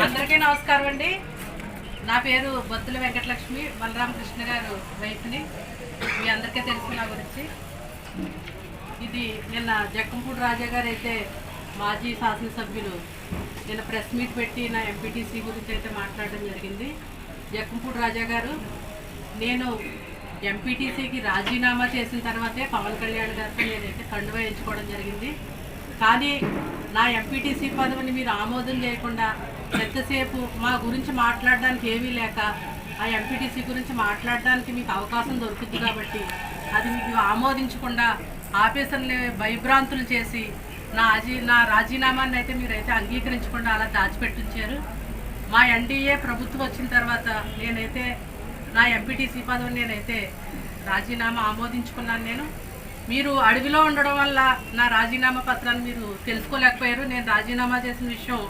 అందరికీ నమస్కారం అండి. నా పేరు బొత్తుల వెంకటలక్ష్మి బలరామకృష్ణ గారు వైఫ్ని మీ అందరికీ తెలుసు నా గురించి. ఇది నిన్న జక్కంపూడి రాజా గారు అయితే మాజీ శాసనసభ్యులు నిన్న ప్రెస్ మీట్ పెట్టి నా ఎంపీటీసీ గురించి అయితే మాట్లాడడం జరిగింది. జక్కంపూడి రాజా గారు నేను ఎంపీటీసీకి రాజీనామా చేసిన తర్వాతే పవన్ కళ్యాణ్ గారితో నేనైతే కండువా ఎంచుకోవడం జరిగింది. కానీ నా ఎంపీటీసీ పదవిని మీరు ఆమోదం చేయకుండా ఎంతసేపు మా గురించి మాట్లాడడానికి ఏమీ లేక ఆ ఎంపీటీసీ గురించి మాట్లాడడానికి మీకు అవకాశం దొరుకుతుంది కాబట్టి అది మీకు ఆమోదించకుండా ఆఫీసర్ని భయభ్రాంతులు చేసి నా అజీ నా రాజీనామాన్ని అయితే మీరైతే అంగీకరించకుండా అలా దాచిపెట్టించారు. మా ఎన్డీఏ ప్రభుత్వం వచ్చిన తర్వాత నేనైతే నా ఎంపీటీసీ పదవిని నేనైతే రాజీనామా ఆమోదించుకున్నాను నేను. మీరు అడవిలో ఉండడం వల్ల నా రాజీనామా పత్రాన్ని మీరు తెలుసుకోలేకపోయారు. నేను రాజీనామా చేసిన విషయం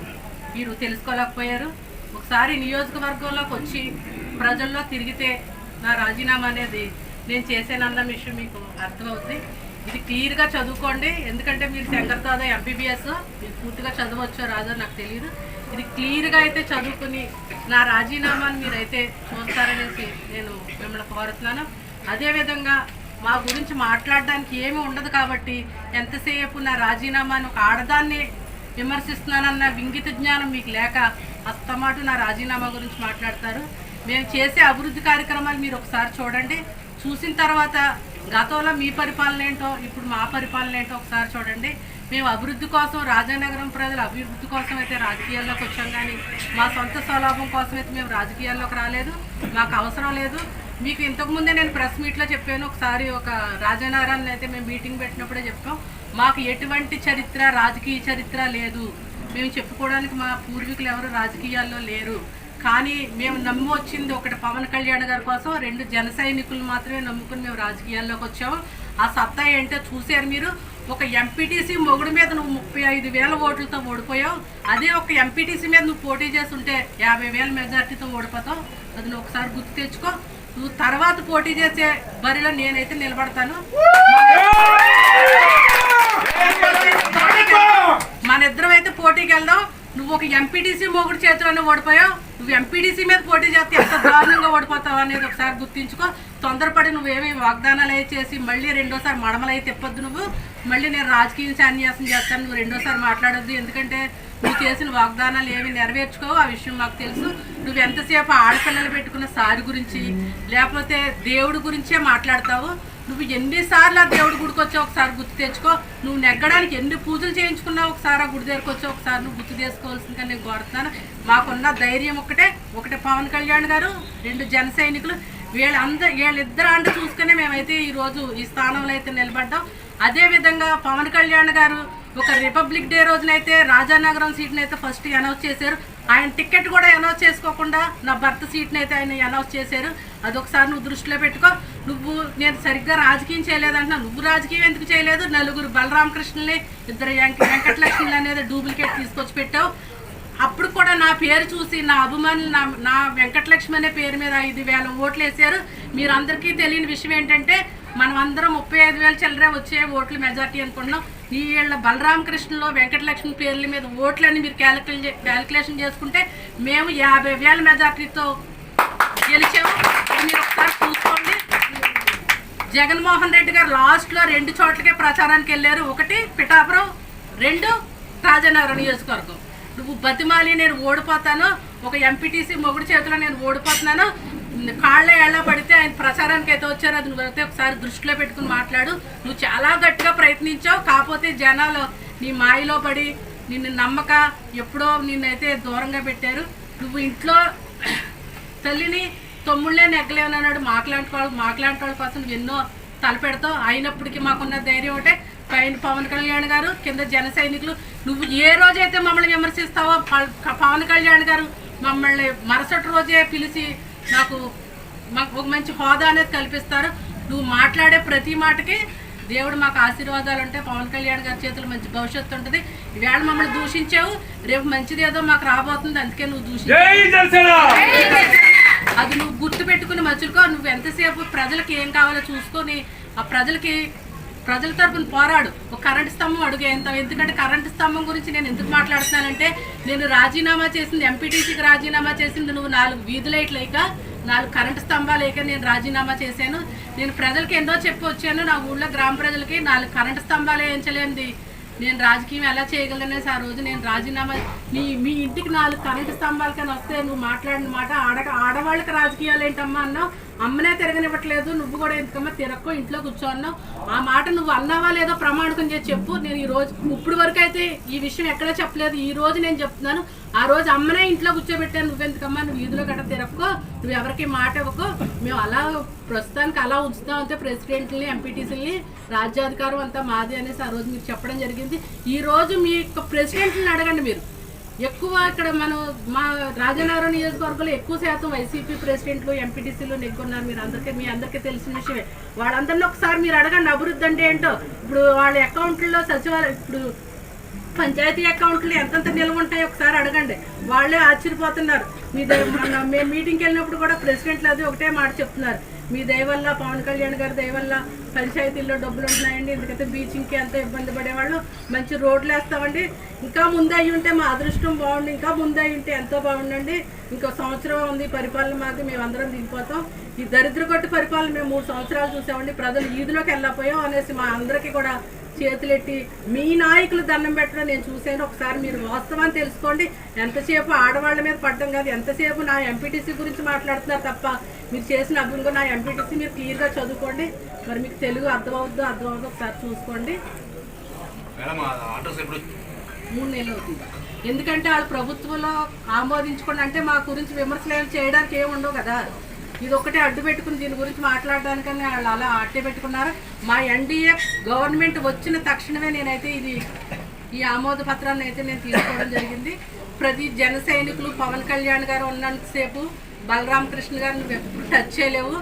మీరు తెలుసుకోలేకపోయారు. ఒకసారి నియోజకవర్గంలోకి వచ్చి ప్రజల్లో తిరిగితే నా రాజీనామా అనేది నేను చేసేనన్న విషయం మీకు అర్థమవుతుంది ఇది క్లియర్గా చదువుకోండి. ఎందుకంటే మీరు శంకర్ దాదా ఎంబీబీఎస్ మీరు పూర్తిగా చదవచ్చో రాదో నాకు తెలియదు. ఇది క్లియర్గా అయితే చదువుకుని నా రాజీనామాని మీరైతే చూస్తారనేసి నేను మిమ్మల్ని కోరుతున్నాను. అదేవిధంగా మా గురించి మాట్లాడడానికి ఏమీ ఉండదు కాబట్టి ఎంతసేపు నా రాజీనామాను ఒక ఆడదాన్ని విమర్శిస్తున్నానన్న వింగిత జ్ఞానం మీకు లేక అస్తమాటు నా రాజీనామా గురించి మాట్లాడతారు. మేము చేసే అభివృద్ధి కార్యక్రమాలు మీరు ఒకసారి చూడండి. చూసిన తర్వాత గతంలో మీ పరిపాలన ఏంటో ఇప్పుడు మా పరిపాలన ఏంటో ఒకసారి చూడండి. మేము అభివృద్ధి కోసం రాజానగరం ప్రజల అభివృద్ధి కోసం అయితే రాజకీయాల్లోకి వచ్చాం కానీ మా సొంత స్వలాభం కోసం అయితే మేము రాజకీయాల్లోకి రాలేదు. మాకు అవసరం లేదు. మీకు ఇంతకుముందే నేను ప్రెస్ మీట్లో చెప్పాను ఒకసారి ఒక రాజనారాయణ అయితే మేము మీటింగ్ పెట్టినప్పుడే చెప్పాం మాకు ఎటువంటి చరిత్ర రాజకీయ చరిత్ర లేదు. మేము చెప్పుకోవడానికి మా పూర్వీకులు ఎవరు రాజకీయాల్లో లేరు. కానీ మేము నమ్మి వచ్చింది ఒకటి పవన్ కళ్యాణ్ గారి కోసం రెండు జన సైనికులు మాత్రమే నమ్ముకుని మేము రాజకీయాల్లోకి వచ్చాము. ఆ సత్తా ఏంటో చూశారు మీరు? ఒక ఎంపీటీసీ మొగుడు మీద నువ్వు ముప్పై ఐదు వేల ఓట్లతో ఓడిపోయావు. అదే ఒక ఎంపీటీసీ మీద నువ్వు పోటీ చేస్తుంటే యాభై వేల మెజార్టీతో ఓడిపోతావు. అది నువ్వు ఒకసారి గుర్తు తెచ్చుకో. తర్వాత పోటీ చేసే బరిలో నేనైతే నిలబడతాను. మన ఇద్దరం అయితే పోటీకి వెళ్దాం. నువ్వు ఒక ఎంపీటీసీ మొగుడు చేతిలోనే ఓడిపోయావు. నువ్వు ఎంపీడీసీ మీద పోటీ చేస్తే ఎంత దారుణంగా ఓడిపోతావు అనేది ఒకసారి గుర్తించుకో. తొందరపడి నువ్వేమి వాగ్దానాలు అయి చేసి మళ్ళీ రెండోసారి మడమలై తిప్పొద్దు నువ్వు. మళ్ళీ నేను రాజకీయ సన్యాసం చేస్తాను నువ్వు రెండోసారి మాట్లాడొద్దు. ఎందుకంటే నువ్వు చేసిన వాగ్దానాలు ఏమి నెరవేర్చుకోవు. ఆ విషయం మాకు తెలుసు. నువ్వు ఎంతసేపు ఆడపిల్లలు పెట్టుకున్న సారి గురించి లేకపోతే దేవుడి గురించే మాట్లాడతావు. నువ్వు ఎన్నిసార్లు ఆ దేవుడి గుడికి వచ్చావు ఒకసారి గుర్తు తెచ్చుకో. నువ్వు నెగ్గడానికి ఎన్ని పూజలు చేయించుకున్నావు ఒకసారి ఆ గుడి దగ్గరకు వచ్చావు ఒకసారి నువ్వు గుర్తు చేసుకోవాల్సిందిగా నేను కోరుతున్నాను. మాకున్న ధైర్యం ఒకటే. ఒకటే పవన్ కళ్యాణ్ గారు రెండు జన సైనికులు. వీళ్ళందరూ వీళ్ళిద్దరు అంటే చూసుకునే మేమైతే ఈరోజు ఈ స్థానంలో అయితే నిలబడ్డాం. అదేవిధంగా పవన్ కళ్యాణ్ గారు ఒక రిపబ్లిక్ డే రోజునైతే రాజానగరం సీట్ని అయితే ఫస్ట్ అనౌన్స్ చేశారు. ఆయన టికెట్ కూడా అనౌన్స్ చేసుకోకుండా నా భర్త సీట్ని అయితే ఆయన అనౌన్స్ చేశారు. అదొకసారి నువ్వు దృష్టిలో పెట్టుకో. నువ్వు నేను సరిగ్గా రాజకీయం చేయలేదంటున్నా. నువ్వు రాజకీయం ఎందుకు చేయలేదు? నలుగురు బలరామకృష్ణుల్ని ఇద్దరు వెంకటలక్ష్మిలు అనేది డూప్లికేట్ తీసుకొచ్చి పెట్టావు. అప్పుడు కూడా నా పేరు చూసి నా అభిమానులు నా నా వెంకటలక్ష్మి అనే పేరు మీద ఐదు వేల ఓట్లు వేసారు మీరందరికీ తెలియని విషయం ఏంటంటే మనం అందరం ముప్పై ఐదు వేల చిల్లరే వచ్చే ఓట్లు మెజార్టీ అనుకుంటున్నాం. ఈ వీళ్ళ బలరామకృష్ణలో వెంకటలక్ష్మి పేర్ల మీద ఓట్లన్నీ మీరు క్యాలిక్యులే క్యాలిక్యులేషన్ చేసుకుంటే మేము యాభై వేల మెజార్టీతో గెలిచాము. మీరు ఒకసారి చూసుకోండి. జగన్మోహన్ రెడ్డి గారు లాస్ట్లో రెండు చోట్లకే ప్రచారానికి వెళ్ళారు. ఒకటి పిఠాపురం రెండు రాజనగరం నియోజకవర్గం. నువ్వు బతిమాలి నేను ఓడిపోతాను. ఒక ఎంపీటీసీ మొగుడు చేతిలో నేను ఓడిపోతున్నాను. కాళ్ళ ఎలా పడితే ఆయన ప్రచారానికి అయితే వచ్చారు అది అయితే ఒకసారి దృష్టిలో పెట్టుకుని మాట్లాడు. నువ్వు చాలా గట్టిగా ప్రయత్నించావు. కాకపోతే జనాలు నీ మాయలో పడి నిన్ను నమ్మక ఎప్పుడో నిన్నైతే దూరంగా పెట్టారు. నువ్వు ఇంట్లో తల్లిని తమ్ముళ్ళే నెగ్గలేవని అన్నాడు. మాకులాంటి వాళ్ళు మాకులాంటి వాళ్ళ కోసం నువ్వు ఎన్నో తలపెడతావు అయినప్పటికీ మాకున్న ధైర్యం ఒకటే. పైన పవన్ కళ్యాణ్ గారు కింద జన సైనికులు నువ్వు ఏ రోజైతే మమ్మల్ని విమర్శిస్తావో ప- పవన్ కళ్యాణ్ గారు మమ్మల్ని మరుసటి రోజే పిలిచి నాకు మాకు ఒక మంచి హోదా అనేది కల్పిస్తారు. నువ్వు మాట్లాడే ప్రతి మాటకి దేవుడు మాకు ఆశీర్వాదాలు ఉంటే పవన్ కళ్యాణ్ గారి చేతులు మంచి భవిష్యత్తు ఉంటుంది. ఈవేళ మమ్మల్ని దూషించావు రేపు మంచిది ఏదో మాకు రాబోతుంది అందుకే నువ్వు దూషించావు. అది నువ్వు గుర్తు పెట్టుకుని మర్చుకో నువ్వు ఎంతసేపు ప్రజలకి ఏం కావాలో చూసుకొని ఆ ప్రజలకి ప్రజల తరపున పోరాడు. ఒక కరెంట్ స్తంభం అడుగేంత ఎంత? ఎందుకంటే కరెంట్ స్తంభం గురించి నేను ఎందుకు మాట్లాడుతున్నానంటే నేను రాజీనామా చేసింది ఎంపీటీసీకి రాజీనామా చేసింది నువ్వు నాలుగు వీధి లైట్లు లేక నాలుగు కరెంటు స్తంభాలు లేక నేను రాజీనామా చేశాను. నేను ప్రజలకి ఎన్నో చెప్పి వచ్చాను. నా ఊళ్ళో గ్రామ ప్రజలకి నాలుగు కరెంటు స్తంభాలు వేయించలేనిది నేను రాజకీయం ఎలా చేయగలనేసి ఆ రోజు నేను రాజీనామా నీ మీ ఇంటికి నాలుగు కరెంటు స్తంభాలు కానీ వస్తే నువ్వు మాట్లాడిన మాట ఆడ ఆడవాళ్ళకి రాజకీయాలు ఏంటమ్మా అన్నావు? అమ్మనే తిరగనివ్వట్లేదు. నువ్వు కూడా ఎందుకమ్మా తిరక్కో ఇంట్లో కూర్చో అన్నావు. ఆ మాట నువ్వు అన్నావా లేదో ప్రమాణకం చేసి చెప్పు. నేను ఈ రోజు ఇప్పుడు వరకు అయితే ఈ విషయం ఎక్కడ చెప్పలేదు. ఈ రోజు నేను చెప్తున్నాను. ఆ రోజు అమ్మనే ఇంట్లో కూర్చోబెట్టాను. నువ్వెందుకమ్మా? నువ్వు వీధిలో గట్ట తిరక్కో నువ్వు ఎవరికి మాట ఇవ్వకో. మేము అలా ప్రస్తుతానికి అలా ఉంచుతాం అంతే ప్రెసిడెంట్ని ఎంపీటీసీని రాజ్యాధికారం అంతా మాది అనేసి ఆ రోజు మీరు చెప్పడం జరిగింది. ఈ రోజు మీ యొక్క ప్రెసిడెంట్ని అడగండి మీరు. ఎక్కువ ఇక్కడ మనం మా రాజనగరం నియోజకవర్గంలో ఎక్కువ శాతం వైసీపీ ప్రెసిడెంట్లు ఎంపీటీసీలు నెగ్గున్నారు. మీరు అందరికీ మీ అందరికీ తెలిసిన విషయమే. వాళ్ళందరినీ ఒకసారి మీరు అడగండి అభివృద్ధి అంటే ఏంటో. ఇప్పుడు వాళ్ళ అకౌంట్లో సచివాలయం ఇప్పుడు పంచాయతీ అకౌంట్లు ఎంతంత నిల్వ ఉంటాయో ఒకసారి అడగండి. వాళ్ళే ఆశ్చర్యపోతున్నారు. మీ దయ మేము మీటింగ్కి వెళ్ళినప్పుడు కూడా ప్రెసిడెంట్లు అది ఒకటే మాట చెప్తున్నారు. మీ దయ వల్ల పవన్ కళ్యాణ్ గారి దయ వల్ల పంచాయతీల్లో డబ్బులు ఉంటున్నాయండి. ఎందుకంటే బీచింగ్కి ఎంతో ఇబ్బంది పడేవాళ్ళు మంచి రోడ్లు వేస్తామండి. ఇంకా ముందు అయి ఉంటే మా అదృష్టం బాగుండి. ఇంకా ముందు అయి ఉంటే ఎంతో బాగుండండి. ఇంకో సంవత్సరం ఉంది పరిపాలన మాకు మేమందరం దిగిపోతాం. ఈ దరిద్ర కొట్టు పరిపాలన మేము మూడు సంవత్సరాలు చూసామండి. ప్రజలు ఈదులోకి వెళ్ళకపోయాం అనేసి మా అందరికీ కూడా చేతులెట్టి మీ నాయకులు దండం పెట్టడం నేను చూశాను. ఒకసారి మీరు వాస్తవాన్ని తెలుసుకోండి. ఎంతసేపు ఆడవాళ్ళ మీద పడడం కాదు ఎంతసేపు నా ఎంపీటీసీ గురించి మాట్లాడుతున్నారు తప్ప మీరు చేసిన అభివృద్ధి నా ఎంపీటీసీ మీరు క్లియర్గా చదువుకోండి. మరి మీకు తెలుగు అర్థమవుద్దో అర్థమవుతుందో ఒకసారి చూసుకోండి. మేడం నెలలు అవుతుంది. ఎందుకంటే వాళ్ళు ప్రభుత్వంలో ఆమోదించుకోండి అంటే మా గురించి విమర్శలు చేయడానికి ఏమి ఉండవు కదా. ఇది ఒకటే అడ్డు పెట్టుకుని దీని గురించి మాట్లాడడానికని వాళ్ళు అలా అట్టే పెట్టుకున్నారు. మా ఎన్డీఏ గవర్నమెంట్ వచ్చిన తక్షణమే నేనైతే ఇది ఈ ఆమోద పత్రాన్ని అయితే నేను తీసుకోవడం జరిగింది. ప్రతి జన సైనికులు పవన్ కళ్యాణ్ గారు ఉన్నంతసేపు బలరామ కృష్ణ గారు నువ్వు ఎప్పుడు టచ్ చేయలేవు.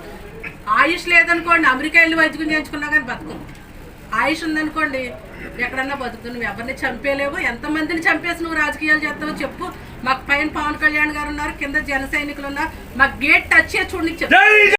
ఆయుష్ లేదనుకోండి అమెరికా వెళ్ళి వైద్యం చేయించుకున్నా కానీ బతుకు. ఆయుష్ ఉందనుకోండి ఎక్కడన్నా బతుకుతుంది. నువ్వు ఎవరిని చంపేలేవు ఎంతమందిని చంపేసి నువ్వు రాజకీయాలు చేస్తావో చెప్పు. మాకు పైన పవన్ కళ్యాణ్ గారు ఉన్నారు కింద జన సైనికులు ఉన్నారు. మాకు గేట్ టచ్ చేసి చూడండి